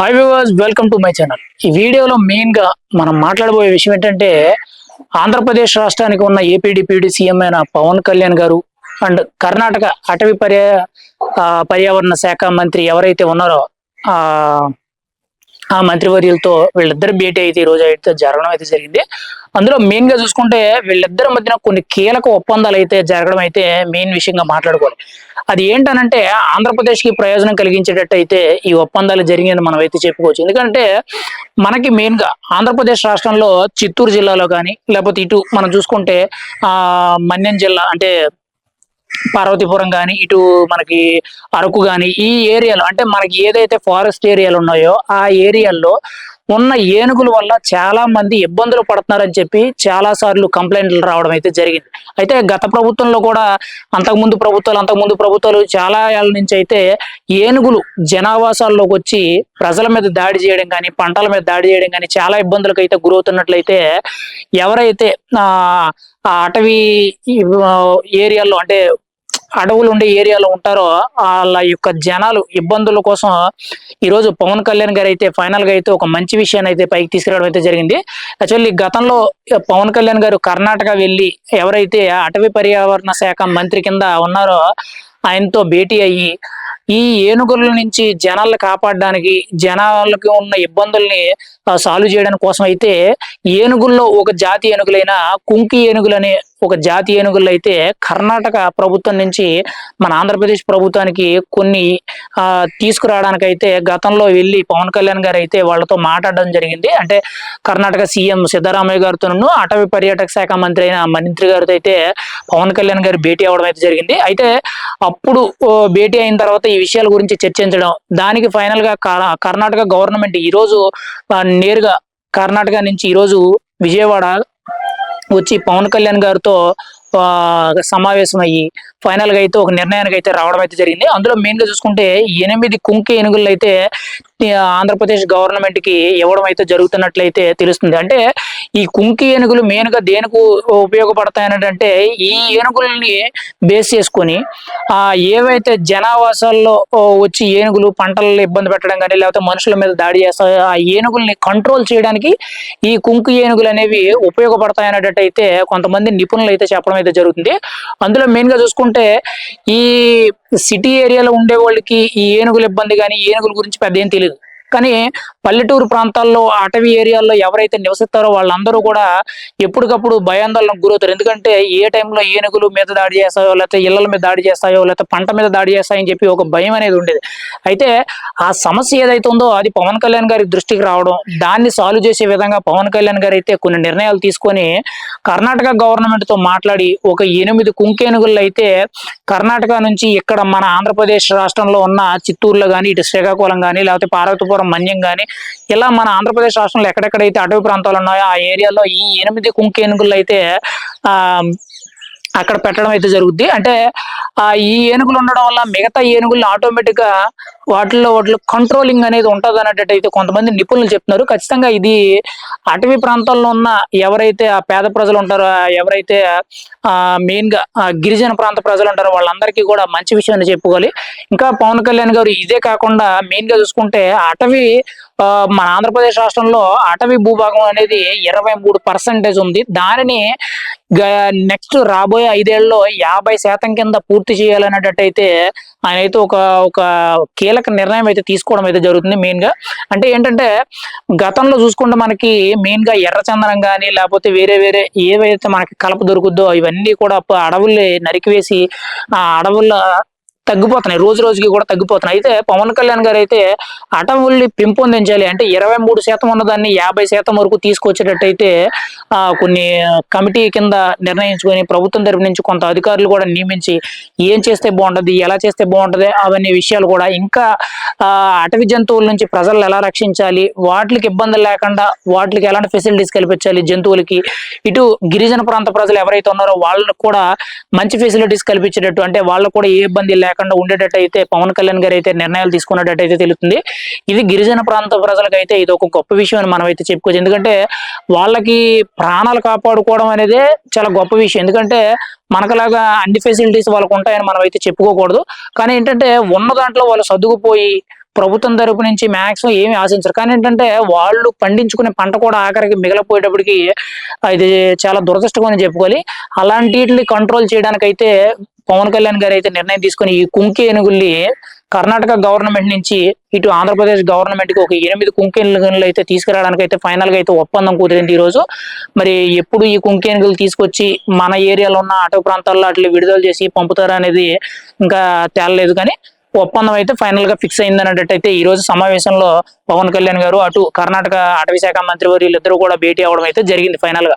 Hi viewers welcome to my channel ఈ వీడియోలో మెయిన్గా మనం మాట్లాడబోయే విషయం ఏంటంటే ఆంధ్రప్రదేశ్ రాష్ట్రానికి ఉన్న ఏపీడీపీడీ సీఎం అయిన పవన్ కళ్యాణ్ గారు అండ్ కర్ణాటక అటవీ పర్యా ఆ, పర్యావరణ శాఖ మంత్రి ఎవరైతే ఉన్నారో ఆ మంత్రివర్యులతో వీళ్ళిద్దరు భేటీ అయితే ఈ రోజు అయితే జరగడం అయితే జరిగింది. అందులో మెయిన్గా చూసుకుంటే వీళ్ళిద్దరి మధ్యన కొన్ని కీలక ఒప్పందాలు అయితే జరగడం అయితే మెయిన్ విషయంగా మాట్లాడుకోవాలి. అది ఏంటనంటే ఆంధ్రప్రదేశ్కి ప్రయోజనం కలిగించేటట్టు అయితే ఈ ఒప్పందాలు జరిగిందని మనం అయితే చెప్పుకోవచ్చు. ఎందుకంటే మనకి మెయిన్గా ఆంధ్రప్రదేశ్ రాష్ట్రంలో చిత్తూరు జిల్లాలో కానీ లేకపోతే ఇటు మనం చూసుకుంటే ఆ మన్యం జిల్లా అంటే పార్వతీపురం కానీ ఇటు మనకి అరకు కానీ ఈ ఏరియాలో అంటే మనకి ఏదైతే ఫారెస్ట్ ఏరియాలు ఉన్నాయో ఆ ఏరియాల్లో ఉన్న ఏనుగుల వల్ల చాలా మంది ఇబ్బందులు పడుతున్నారని చెప్పి చాలా సార్లు కంప్లైంట్లు రావడం అయితే జరిగింది. అయితే గత ప్రభుత్వంలో కూడా అంతకుముందు ప్రభుత్వాలు అంతకుముందు ప్రభుత్వాలు చాలా ఏళ్ళ నుంచి అయితే ఏనుగులు జనావాసాల్లోకి వచ్చి ప్రజల మీద దాడి చేయడం కానీ పంటల మీద దాడి చేయడం కానీ చాలా ఇబ్బందులకు అయితే గురవుతున్నట్లయితే ఎవరైతే ఆ అటవీ ఏరియాల్లో ఏరియాలో అంటే అడవులు ఉండే ఏరియాలో ఉంటారో వాళ్ళ యొక్క జనాలు ఇబ్బందుల కోసం ఈరోజు పవన్ కళ్యాణ్ గారు అయితే ఫైనల్గా అయితే ఒక మంచి విషయాన్ని అయితే పైకి తీసుకురావడం అయితే జరిగింది. యాక్చువల్లీ గతంలో పవన్ కళ్యాణ్ గారు కర్ణాటక వెళ్ళి ఎవరైతే అటవీ పర్యావరణ శాఖ మంత్రి కింద ఉన్నారో ఆయనతో భేటీ అయ్యి ఈ ఏనుగుల నుంచి జనాలను కాపాడడానికి జనాలకు ఉన్న ఇబ్బందుల్ని సాల్వ్ చేయడానికి కోసం అయితే ఏనుగుల్లో ఒక జాతి ఏనుగులైన కుంకి ఏనుగులు అనే ఒక జాతి ఏనుగులు అయితే కర్ణాటక ప్రభుత్వం నుంచి మన ఆంధ్రప్రదేశ్ ప్రభుత్వానికి కొన్ని ఆ, తీసుకురావడానికి అయితే గతంలో వెళ్ళి పవన్ కళ్యాణ్ గారు అయితే వాళ్ళతో మాట్లాడడం జరిగింది. అంటే కర్ణాటక సీఎం సిద్ధరామయ్య గారితోనూ అటవీ పర్యాటక శాఖ మంత్రి అయిన మంత్రి గారితో అయితే పవన్ కళ్యాణ్ గారు భేటీ అవ్వడం అయితే జరిగింది. అయితే అప్పుడు ఓ, భేటీ అయిన తర్వాత ఈ విషయాల గురించి చర్చించడం దానికి ఫైనల్గా కర్ణాటక గవర్నమెంట్ ఈ రోజు నేరుగా కర్ణాటక నుంచి ఈ రోజు విజయవాడ వచ్చి పవన్ కళ్యాణ్ గారితో సమావేశమయ్యి సమావేశం అయ్యి ఫైనల్గా అయితే ఒక నిర్ణయానికి అయితే రావడం అయితే జరిగింది. అందులో మెయిన్గా చూసుకుంటే ఎనిమిది కుంకి ఏనుగులు అయితే ఆంధ్రప్రదేశ్ గవర్నమెంట్కి ఇవ్వడం అయితే జరుగుతున్నట్లయితే తెలుస్తుంది. అంటే ఈ కుంకి ఏనుగులు మెయిన్గా దేనికి ఉపయోగపడతాయనంటే ఈ ఏనుగుల్ని బేస్ చేసుకొని ఆ ఏవైతే జనావాసాల్లో వచ్చి ఏనుగులు పంటలలో ఇబ్బంది పెట్టడం కానీ లేకపోతే మనుషుల మీద దాడి చేస్తాయో ఆ ఏనుగుల్ని కంట్రోల్ చేయడానికి ఈ కుంకు ఏనుగులు అనేవి ఉపయోగపడతాయనేటట్టు అయితే కొంతమంది నిపుణులు అయితే చెప్పడం అయితే జరుగుతుంది. అందులో మెయిన్గా చూసుకుంటే ఈ సిటీ ఏరియాలో ఉండే వాళ్ళకి ఈ ఏనుగుల ఇబ్బంది కానీ ఏనుగుల గురించి పెద్ద ఏం తెలియదు కానీ పల్లెటూరు ప్రాంతాల్లో అటవీ ఏరియాల్లో ఎవరైతే నివసిస్తారో వాళ్ళందరూ కూడా ఎప్పటికప్పుడు భయాందోళనకు గురవుతారు. ఎందుకంటే ఏ టైంలో ఏనుగులు మీద దాడి చేస్తాయో లేకపోతే ఇళ్ళ మీద దాడి చేస్తాయో లేకపోతే పంట మీద దాడి చేస్తాయని చెప్పి ఒక భయం అనేది ఉండేది. అయితే ఆ సమస్య ఏదైతే ఉందో అది పవన్ కళ్యాణ్ గారి దృష్టికి రావడం దాన్ని సాల్వ్ చేసే విధంగా పవన్ కళ్యాణ్ గారు అయితే కొన్ని నిర్ణయాలు తీసుకొని కర్ణాటక గవర్నమెంట్తో మాట్లాడి ఒక ఎనిమిది కుంకేనుగులు అయితే కర్ణాటక నుంచి ఇక్కడ మన ఆంధ్రప్రదేశ్ రాష్ట్రంలో ఉన్న చిత్తూరులో కానీ ఇటు శ్రీకాకుళం కానీ లేకపోతే పార్వతీపురం మన్యం కానీ ఇలా మన ఆంధ్రప్రదేశ్ రాష్ట్రంలో ఎక్కడెక్కడైతే అటవీ ప్రాంతాలు ఉన్నాయో ఆ ఏరియాలో ఈ ఎనిమిది కుంకేనుగులు అయితే ఆ అక్కడ పెట్టడం అయితే జరుగుద్ది. అంటే ఆ ఈ ఏనుగులు ఉండడం వల్ల మిగతా ఏనుగులు ఆటోమేటిక్గా వాటిల్లో వాటిలో కంట్రోలింగ్ అనేది ఉంటుంది అనేటట్టు అయితే కొంతమంది నిపుణులు చెప్తున్నారు. ఖచ్చితంగా ఇది అటవీ ప్రాంతాల్లో ఉన్న ఎవరైతే ఆ పేద ప్రజలు ఉంటారో ఎవరైతే ఆ మెయిన్గా గిరిజన ప్రాంత ప్రజలు ఉంటారో వాళ్ళందరికీ కూడా మంచి విషయాన్ని చెప్పుకోవాలి. ఇంకా పవన్ కళ్యాణ్ గారు ఇదే కాకుండా మెయిన్గా చూసుకుంటే అటవీ మన ఆంధ్రప్రదేశ్ రాష్ట్రంలో అటవీ భూభాగం అనేది ఇరవై మూడు పర్సెంటేజ్ ఉంది. దానిని నెక్స్ట్ రాబోయే ఐదేళ్ళలో యాభై శాతం కింద పూర్తి చేయాలనేటట్టు అయితే ఆయన అయితే ఒక ఒక కీలక నిర్ణయం అయితే తీసుకోవడం అయితే జరుగుతుంది మెయిన్గా. అంటే ఏంటంటే గతంలో చూసుకుంటే మనకి మెయిన్గా ఎర్రచందనం కానీ లేకపోతే వేరే వేరే ఏవైతే మనకి కలప దొరుకుద్దో ఇవన్నీ కూడా అడవుల్ని నరికివేసి ఆ అడవుల్లో తగ్గిపోతున్నాయి. రోజు రోజుకి కూడా తగ్గిపోతున్నాయి. అయితే పవన్ కళ్యాణ్ గారు అయితే అటవుల్ని పెంపొందించాలి అంటే ఇరవై మూడు శాతం ఉన్నదాన్ని యాభై శాతం వరకు తీసుకొచ్చేటట్టయితే ఆ, కొన్ని కమిటీ కింద నిర్ణయించుకొని ప్రభుత్వం తరపు నుంచి కొంత అధికారులు కూడా నియమించి ఏం చేస్తే బాగుంటది ఎలా చేస్తే బాగుంటది అవన్నీ విషయాలు కూడా ఇంకా అటవీ జంతువుల నుంచి ప్రజలను ఎలా రక్షించాలి వాటికి ఇబ్బందులు లేకుండా వాటికి ఎలాంటి ఫెసిలిటీస్ కల్పించాలి జంతువులకి ఇటు గిరిజన ప్రాంత ప్రజలు ఎవరైతే ఉన్నారో వాళ్ళకు కూడా మంచి ఫెసిలిటీస్ కల్పించేటట్టు అంటే వాళ్ళకు కూడా ఏ ఇబ్బంది లేకుండా ఉండేటట్టు అయితే పవన్ కళ్యాణ్ గారు అయితే నిర్ణయాలు తీసుకున్నట్టు అయితే తెలుస్తుంది. ఇది గిరిజన ప్రాంత ప్రజలకైతే ఇది ఒక గొప్ప విషయం అని మనం అయితే చెప్పుకోవచ్చు. ఎందుకంటే వాళ్ళకి ప్రాణాలు కాపాడుకోవడం అనేది చాలా గొప్ప విషయం. ఎందుకంటే మనకలాగా అన్ని ఫెసిలిటీస్ వాళ్ళకు ఉంటాయని మనం అయితే చెప్పుకోకూడదు. కానీ ఏంటంటే ఉన్న దాంట్లో వాళ్ళు సర్దుకుపోయి ప్రభుత్వం తరపు నుంచి మాక్సిమం ఏమి ఆశించరు. కానీ ఏంటంటే వాళ్ళు పండించుకునే పంట కూడా ఆఖరికి మిగిలిపోయేటప్పటికి ఇది చాలా దురదృష్టం అని చెప్పుకోవాలి. అలాంటి కంట్రోల్ చేయడానికైతే పవన్ కళ్యాణ్ గారు అయితే నిర్ణయం తీసుకొని ఈ కుంకి ఏనుగుల్ని కర్ణాటక గవర్నమెంట్ నుంచి ఇటు ఆంధ్రప్రదేశ్ గవర్నమెంట్కి ఒక ఎనిమిది కుంకేనుగులు అయితే తీసుకురావడానికి అయితే ఫైనల్గా అయితే ఒప్పందం కుదిరింది ఈ రోజు మరి ఎప్పుడు ఈ కుంకేనుగులు తీసుకొచ్చి మన ఏరియాలో ఉన్న అటవ ప్రాంతాల్లో అట్లా విడుదల చేసి పంపుతారా అనేది ఇంకా తేలలేదు కానీ ఒప్పందం అయితే ఫైనల్గా ఫిక్స్ అయింది అన్నట్టయితే ఈ రోజు సమావేశంలో పవన్ కళ్యాణ్ గారు అటు కర్ణాటక అటవీ శాఖ మంత్రి వారు వీళ్ళిద్దరూ కూడా భేటీ అవడం అయితే జరిగింది ఫైనల్గా